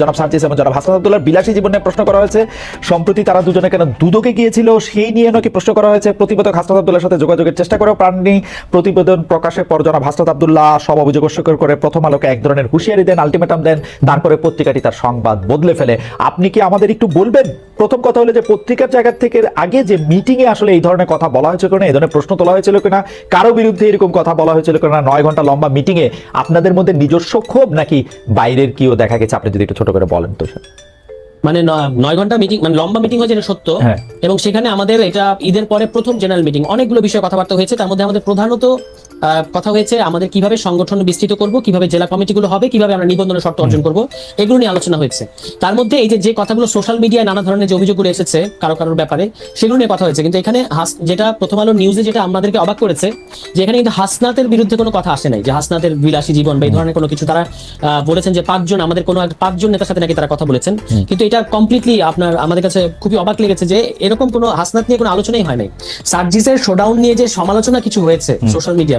জনাব সার্জিস এবং জনাব হাসান আব্দুল্লার বিলাসী জীবনে প্রশ্ন করা হয়েছে, সম্প্রতি তারা দুজনে কেন দুদকে গিয়েছিল, সেই নিয়ে নাকি প্রশ্ন করা হয়েছে। প্রতিবেদক হাসনাত আব্দুল্লাহর সাথে যোগাযোগের চেষ্টা করেও পাননি। প্রতিবেদন প্রকাশের পর জনাব হাসনাত আব্দুল্লাহ সব অভিযোগ অস্বীকার করে প্রথম আলোকে এক ধরনের হুঁশিয়ারি দেন, আলটিমেটাম দেন। তারপরে পত্রিকাটি তার সংবাদ বদলে ফেলে। আপনি কি আমাদের একটু বলবেন? প্রথম কথা হলো যে পত্রিকার জায়গা থেকে আগে যে মিটিং এ আসলে এই ধরনের কথা বলা হয়েছিল কিনা এই ধরনের প্রশ্ন তোলা হয়েছিল কিনা কারও বিরুদ্ধে এরকম কথা বলা হয়েছিল কিনা নয় ঘণ্টা লম্বা মিটিং এ আপনাদের মধ্যে নিজস্ব ক্ষোভ নাকি বাইরের কিও দেখা গেছে? আপনি যদি একটু ছোট করে বলেন তো। স্যার মানে নয় ঘণ্টা মিটিং মানে লম্বা মিটিং হয়েছে এটা সত্য। হ্যাঁ। এবং সেখানে আমাদের এটা ঈদের পরে প্রথম জেনারেল মিটিং অনেকগুলো বিষয়ে কথাবার্তা হয়েছে। তার মধ্যে আমাদের প্রধানত কথা হয়েছে আমাদের কীভাবে সংগঠন বিস্তৃত করব কীভাবে জেলা কমিটিগুলো হবে কীভাবে আমরা নিবন্ধনের শর্ত অর্জন করব এগুলো নিয়ে আলোচনা হয়েছে। তার মধ্যে এই যে যে কথাগুলো সোশ্যাল মিডিয়ায় নানা ধরনের যে অভিযোগগুলো এসেছে কারও কারোর ব্যাপারে সেগুলো নিয়ে কথা হয়েছে। কিন্তু এখানে যেটা প্রথম আলো নিউজে যেটা আমাদেরকে অবাক করেছে যে এখানে কিন্তু হাসনাতের বিরুদ্ধে কোনো কথা আসে নাই যে হাসনাতের বিলাসী জীবন বা এই ধরনের কোনো কিছু। তারা আহ, বলেছেন যে পাঁচজন আমাদের কোনো পাঁচজন নেতার সাথে নাকি তারা কথা বলেছেন। কিন্তু এটা কমপ্লিটলি আপনার আমাদের কাছে খুবই অবাক লেগেছে যে এরকম কোনো হাসনাত নিয়ে কোনো আলোচনাই হয় নাই। সার্জিসের শোডাউন নিয়ে যে সমালোচনা কিছু হয়েছে সোশ্যাল মিডিয়া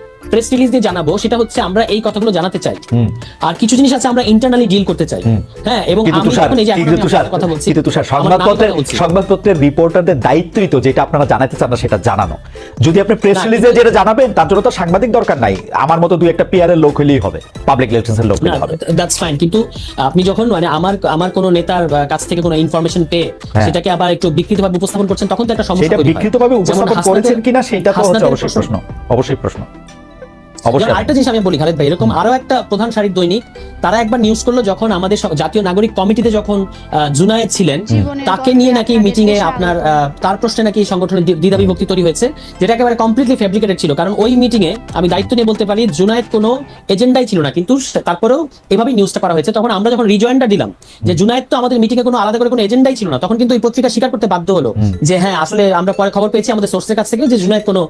প্রেস রিলিজ দিয়ে জানাব সেটা হচ্ছে আমরা এই কথাগুলো জানাতে চাই। আর কিছু জিনিস আছে আমরা ইন্টারনালি ডিল করতে চাই। হ্যাঁ এবং আমি যখন এই যে এখন তুষার কথা বলছি সংবাদপত্রের সংবাদপত্রের রিপোর্টারদের দায়িত্বই তো যেটা আপনারা জানাতে চান না সেটা জানানো। যদি আপনি প্রেস রিলিজে যেটা জানাবেন তার জন্য তো সাংবাদিক দরকার নাই। আমার মতো দুই একটা পিয়ারের লোক হলেই হবে পাবলিক রিলেশনসের লোক হলেই হবে। দ্যাটস ফাইন কিন্তু আপনি যখন মানে আমার আমার কোনো নেতার কাছ থেকে কোনো ইনফরমেশন পেয়ে হ্যাঁ। সেটাকে আবার একটু বিকৃতভাবে উপস্থাপন করছেন তখন তো একটা সমস্যা সেটা। বিকৃতভাবে উপস্থাপন করেছেন কিনা সেটা তো হচ্ছে অবশ্যই প্রশ্ন অবশ্যই প্রশ্ন। অবশ্যই। আরেকটা জিনিস আমি বলি খালেদ ভাই এরকম আরও একটা প্রধান সারির দৈনিক তারা একবার নিউজ করল যখন আমাদের জাতীয় নাগরিক কমিটিতে যখন জুনায়েদ ছিলেন তাকে নিয়ে নাকি মিটিং এ আপনার আহ, তার প্রশ্নে নাকি সংগঠনের দ্বিধা বিভক্তি তৈরি হয়েছে যেটা একেবারে কমপ্লিটলি ফেব্রিকেটেড ছিল। কারণ ওই মিটিং এ আমি দায়িত্ব নিয়ে বলতে পারি জুনায়েদ কোনো এজেন্ডাই ছিল না। কিন্তু তারপরেও এভাবেই নিউজটা করা হয়েছে। তখন আমরা যখন রিজয়েন্ডার দিলাম যে জুনায়েদ তো আমাদের মিটিং এ কোনো আলাদা করে কোনো এজেন্ডাই ছিল না তখন কিন্তু এই পত্রিকা স্বীকার করতে বাধ্য হলো যে হ্যাঁ আসলে আমরা পরে খবর পেয়েছি আমাদের সোর্সের কাছ থেকে যে জুনায়েদ কোনো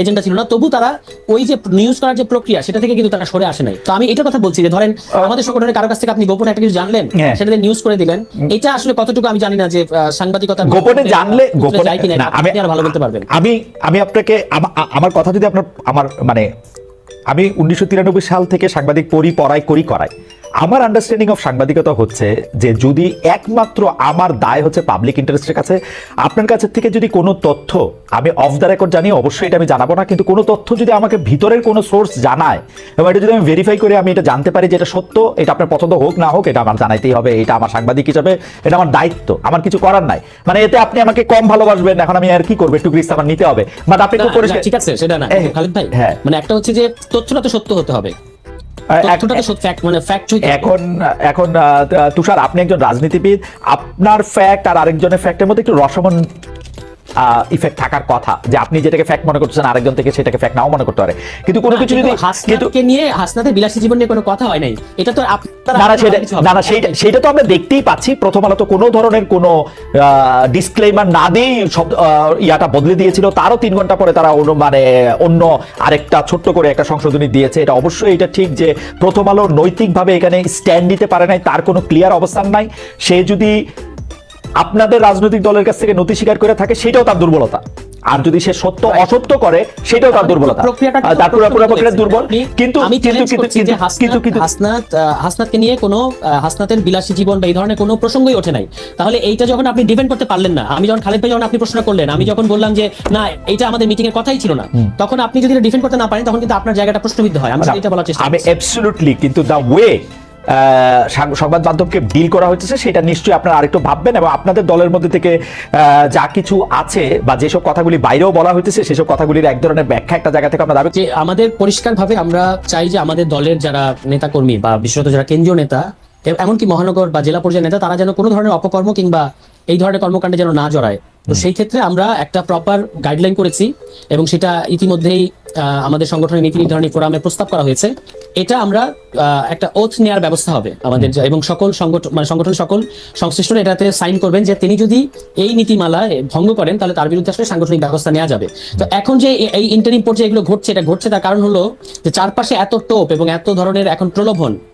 এজেন্ডা ছিল না। তবু তারা ওই যে নিউজ করার যে প্রক্রিয়া সেটা থেকে কিন্তু তারা সরে আসে নাই। তো আমি এটা কথা বলছি যে ধরেন আমাদের সংগঠনের কারও কাছ থেকে আপনি গোপনে একটা কিছু জানলেন? হ্যাঁ। সেটা নিউজ করে দিলেন। এটা আসলে কতটুকু আমি জানি না যে সাংবাদিকতা গোপনে জানলে গোপনে আপনি আর ভালো বলতে পারবেন আমি আমি আপনাকে আমার কথা যদি আপনার আমার মানে আমি উনিশশো তিরানব্বই সাল থেকে সাংবাদিক পড়ি পড়াই করি করাই। আমার আন্ডারস্ট্যান্ডিং অফ সাংবাদিকতা হচ্ছে যে যদি একমাত্র আমার দায় হচ্ছে পাবলিক ইন্টারেস্টের কাছে আপনার কাছে থেকে যদি কোনো তথ্য আমি অফ দ্য রেকর্ড জানি অবশ্যই এটা আমি জানাব না কিন্তু কোনো তথ্য যদি আমাকে ভিতরের কোনো সোর্স জানায় এবং এটা যদি আমি ভেরিফাই করে আমি এটা জানতে পারি যে এটা সত্য এটা আপনার পছন্দ হোক না হোক এটা আমার জানাইতেই হবে এটা আমার সাংবাদিক হিসাবে এটা আমার দায়িত্ব আমার কিছু করার নাই। মানে এতে আপনি আমাকে কম ভালোবাসবেন এখন আমি আর কি করব একটু গ্রিস আমার নিতে হবে। বাট আপনি ঠিক আছে সেটা না হ্যাঁ, খালিদ ভাই হ্যাঁ। মানে একটা হচ্ছে যে তথ্যটা তো সত্য হতে হবে। এখন এখন আহ, তুষার আপনি একজন রাজনীতিবিদ। আপনার ফ্যাক্ট আর আরেকজনের ফ্যাক্টের মধ্যে একটু রসমন ইফেক্ট থাকার কথা যে আপনি যেটাকে ফ্যাক্ট মনে করতেছেন আরেকজন থেকে সেটাকে ফ্যাক্ট নাও মনে করতে পারে। কিন্তু কোনো কিছু যদি কিন্তু হাসনাতকে নিয়ে হাসনাতের বিলাসী জীবন নিয়ে কোনো কথা হয় নাই। এটা তো আপনারা সেটা না না সেইটা সেটা তো আমরা দেখতেই পাচ্ছি। প্রথম আলো তো কোনো ধরনের কোনো ডিসক্লেমার না দিয়েই সব ইয়াটা বদলে দিয়েছিল। তারও তিন ঘণ্টা পরে তারা অন্য মানে অন্য আরেকটা ছোট্ট করে একটা সংশোধনী দিয়েছে। এটা অবশ্যই এটা ঠিক যে প্রথম আলো নৈতিকভাবে এখানে স্ট্যান্ড নিতে পারে নাই। তার কোনো ক্লিয়ার অবস্থান নাই। সে যদি আপনাদের রাজনৈতিক দলের কাছ থেকে নথি স্বীকার করে থাকে সেটাও তার দুর্বলতা। আর যদি সে সত্য অসত্য করে সেটাও তার দুর্বলতা। তার পুরো প্রক্রিয়া দুর্বল। কিন্তু আমি কিন্তু কিন্তু কিন্তু হাসনাত হাসনাতকে নিয়ে কোনো হাসনাতের বিলাসী জীবন বা এই ধরনের কোনো প্রসঙ্গই ওঠে নাই। তাহলে এইটা যখন আপনি ডিপেন্ড করতে পারলেন না আমি যখন খালেদ ভাই যখন আপনি প্রশ্ন করলেন আমি যখন বললাম যে না এটা আমাদের মিটিং এর কথাই ছিল না তখন আপনি যদি ডিফেন্ড করতে না পারেন তখন কিন্তু আপনার জায়গাটা প্রশ্নবিদ্ধ হয়। আমি এটা বলার চেষ্টা আমি অ্যাবসলিউটলি কিন্তু দা ওয়ে সংবাদ মাধ্যমকে ডিল করা হচ্ছে সেটা নিশ্চয়ই আপনারা আরেকটু ভাববেন এবং আপনাদের দলের মধ্যে থেকে যা কিছু আছে বা যেসব কথাগুলি বাইরেও বলা হইতেছে, সেসব কথাগুলির এক ধরনের ব্যাখ্যা একটা জায়গা থেকে আমরা দাবি যে আমাদের পরিষ্কারভাবে আমরা চাই যে আমাদের দলের যারা নেতাকর্মী বা বিশেষত যারা কেন্দ্রীয় নেতা, এমনকি মহানগর বা জেলা পর্যায়ের নেতা, তারা যেন কোনো ধরনের অপকর্ম কিংবা এই ধরনের কর্মকাণ্ডে যেন না জড়ায়। তো সেই ক্ষেত্রে আমরা একটা প্রপার গাইডলাইন করেছি এবং সেটা ইতিমধ্যেই আমাদের সংগঠনের নীতি নির্ধারণী ফোরামে প্রস্তাব করা হয়েছে। এটা আমরা একটা ওথ নেওয়ার ব্যবস্থা হবে আমাদের এবং সকল সংগঠন মানে সংগঠন সকল সংশ্লিষ্টরা এটাতে সাইন করবেন যে তিনি যদি এই নীতিমালা ভঙ্গ করেন তাহলে তার বিরুদ্ধে আসলে সাংগঠনিক ব্যবস্থা নেওয়া যাবে। তো এখন যে এই ইন্টারিম পর্যায়ে এগুলো ঘটছে এটা ঘটছে তার কারণ হলো যে চারপাশে এত টোপ এবং এত ধরনের এখন প্রলোভন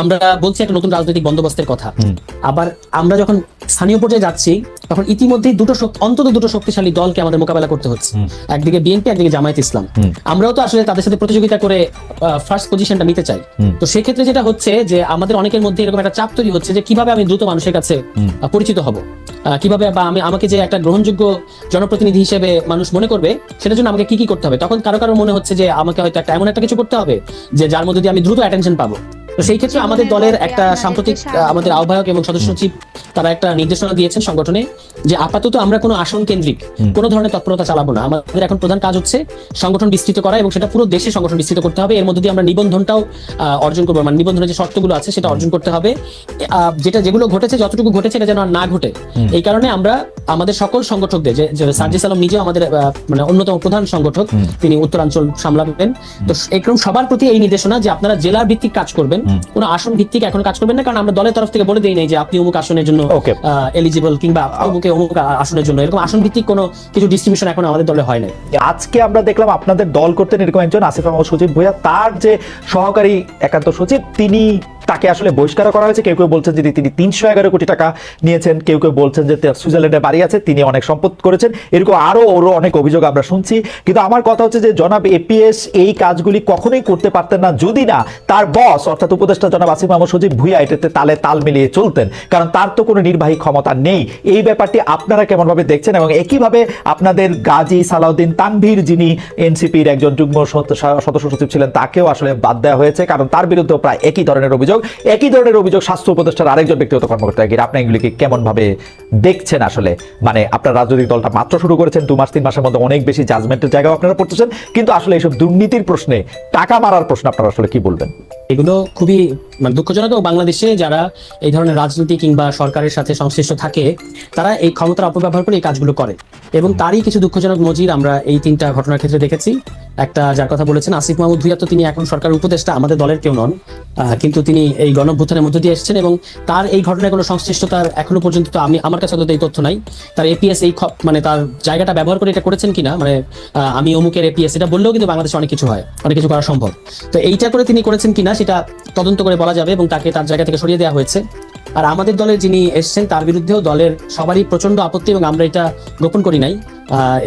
আমরা বলছি একটা নতুন রাজনৈতিক বন্দোবস্তের কথা। আবার আমরা যখন স্থানীয় পর্যায়ে যাচ্ছি তখন ইতিমধ্যেই দুটো অন্তত দুটো শক্তিশালী দলকে আমাদের মোকাবেলা করতে হচ্ছে। একদিকে বিএনপি একদিকে জামায়াত ইসলাম। আমরাও তো আসলে তাদের সাথে প্রতিযোগিতা করে ফার্স্ট পজিশনটা নিতে চাই। তো সেক্ষেত্রে যেটা হচ্ছে যে আমাদের অনেকের মধ্যে এরকম একটা চাপ তৈরি হচ্ছে যে কীভাবে আমি দ্রুত মানুষের কাছে পরিচিত হব। আহ, কীভাবে বা আমি আমাকে যে একটা গ্রহণযোগ্য জনপ্রতিনিধি হিসেবে মানুষ মনে করবে সেটার জন্য আমাকে কি কি করতে হবে? তখন কারও কারও মনে হচ্ছে যে আমাকে হয়তো একটা এমন একটা কিছু করতে হবে যে যার মধ্যে দিয়ে আমি দ্রুত অ্যাটেনশন পাবো। তো সেই ক্ষেত্রে আমাদের দলের একটা সাম্প্রতিক আমাদের আহ্বায়ক এবং সদস্য সচিব তারা একটা নির্দেশনা দিয়েছেন সংগঠনে যে আপাতত আমরা কোনো আসন কেন্দ্রিক কোনো ধরনের তৎপরতা চালাবো না। আমাদের এখন প্রধান কাজ হচ্ছে সংগঠন বিস্তৃত করা এবং সেটা পুরো দেশে সংগঠন বিস্তৃত করতে হবে। এর মধ্যে দিয়ে আমরা নিবন্ধনটাও আহ, অর্জন করব। মানে নিবন্ধনের যে শর্তগুলো আছে সেটা অর্জন করতে হবে। আহ, যেটা যেগুলো ঘটেছে যতটুকু ঘটেছে এটা যেন আর না ঘটে। এই কারণে আমরা আমাদের সকল সংগঠকদের যে সার্জিস আলম নিজেও আমাদের আহ, মানে অন্যতম প্রধান সংগঠক তিনি উত্তরাঞ্চল সামলাবেন। তো এরকম সবার প্রতি এই নির্দেশনা যে আপনারা জেলার ভিত্তিক কাজ করবেন কোনো আসন ভিত্তিক এখন কাজ করবেন না কারণ আমরা দলের তরফ থেকে বলে দেই নাই যে আপনি অমুক আসনের জন্য. এলিজিবল কিংবা অমুকে অমুক আসনের জন্য এরকম আসন ভিত্তিক কোনো কিছু ডিস্ট্রিবিউশন এখন আমাদের দলে হয় নাই আজকে আমরা দেখলাম আপনাদের দল করতেন এরকম একজন আসিফ আহমদ সচিব ভূয়া তার যে সহকারী একান্ত সচিব তিনি তাকে আসলে বহিষ্কার করা হয়েছে। কেউ কেউ বলছেন যে তিনি তিনশো এগারো কোটি টাকা নিয়েছেন। কেউ কেউ বলছেন যে সুইজারল্যান্ডে বাড়ি আছে, তিনি অনেক সম্পদ করেছেন। এরকম আরও ওরও অনেক অভিযোগ আমরা শুনছি। কিন্তু আমার কথা হচ্ছে যে জনাব এপিএস এই কাজগুলি কখনোই করতে পারতেন না, যদি না তার বস, অর্থাৎ উপদেষ্টা জনাব আসিফ আহমদ সচিব ভুইয়া এটাতে তালে তাল মিলিয়ে চলতেন। কারণ তার তো কোনো নির্বাহী ক্ষমতা নেই। এই ব্যাপারটি আপনারা কেমনভাবে দেখছেন এবং একইভাবে আপনাদের গাজী সালাউদ্দিন তানভীর যিনি এনসিপির একজন যুগ্ম সদস্য সচিব ছিলেন, তাকেও আসলে বাদ দেওয়া হয়েছে। কারণ তার বিরুদ্ধেও প্রায় একই ধরনের অভিযোগ। একই ধরনের অভিযোগ স্বাস্থ্য উপদেষ্টার আরেকজন ব্যক্তিগত কর্মকর্তা গিয়ে আপনি এগুলিকে কেমন ভাবে দেখছেন আসলে? মানে আপনার রাজনৈতিক দলটা মাত্র শুরু করেছেন, দু মাস, তিন মাসের মধ্যে অনেক বেশি জাজমেন্টের জায়গাও আপনারা পড়তেছেন। কিন্তু আসলে এইসব দুর্নীতির প্রশ্নে টাকা মারার প্রশ্ন আপনারা আসলে কি বলবেন? এগুলো খুবই মানে দুঃখজনক বাংলাদেশে যারা এই ধরনের রাজনীতি কিংবা সরকারের সাথে সংশ্লিষ্ট থাকে, তারা এই ক্ষমতার অপব্যবহার করে এই কাজগুলো করে। এবং তারই কিছু দুঃখজনক নজির আমরা এই তিনটা ঘটনার ক্ষেত্রে দেখেছি। একটা যার কথা বলেছেন আসিফ মাহমুদ ভুইয়া তো তিনি এখন সরকার উপদেষ্টা, আমাদের দলের কেউ নন কিন্তু তিনি এই গণভ্যুত্থানের মধ্য দিয়ে এসেছেন এবং তার এই ঘটনায় কোনো সংশ্লিষ্টতার এখনও পর্যন্ত তো আমি আমার কাছে এই তথ্য নাই। তার এপিএস এই মানে তার জায়গাটা ব্যবহার করে এটা করেছেন কিনা মানে আমি অমুকের এপিএস এটা বললেও কিন্তু বাংলাদেশে অনেক কিছু হয়, অনেক কিছু করা সম্ভব। তো এইটা করে তিনি করেছেন কিনা সেটা তদন্ত করে বলা যাবে এবং তাকে তার জায়গা থেকে সরিয়ে দেওয়া হয়েছে। আর আমাদের দলের যিনি এসেছেন, তার বিরুদ্ধেও দলের সবারই প্রচণ্ড আপত্তি এবং আমরা এটা গোপন করি নাই।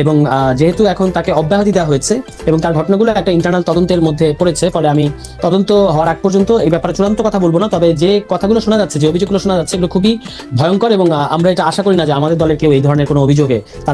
এবং যেহেতু এখন তাকে অব্যাহতি দেওয়া হয়েছে এবং তার ঘটনাগুলো একটা ইন্টারনাল তদন্তের মধ্যে পড়েছে, ফলে আমি তদন্ত হওয়ার আগ পর্যন্ত এই ব্যাপারে চূড়ান্ত কথা বলব না। তবে যে কথাগুলো শোনা যাচ্ছে, যে অভিযোগগুলো শোনা যাচ্ছে, এগুলো খুবই ভয়ঙ্কর এবং আমরা এটা আশা করি না যে আমাদের দলের কেউ এই ধরনের কোনো অভিযোগে তার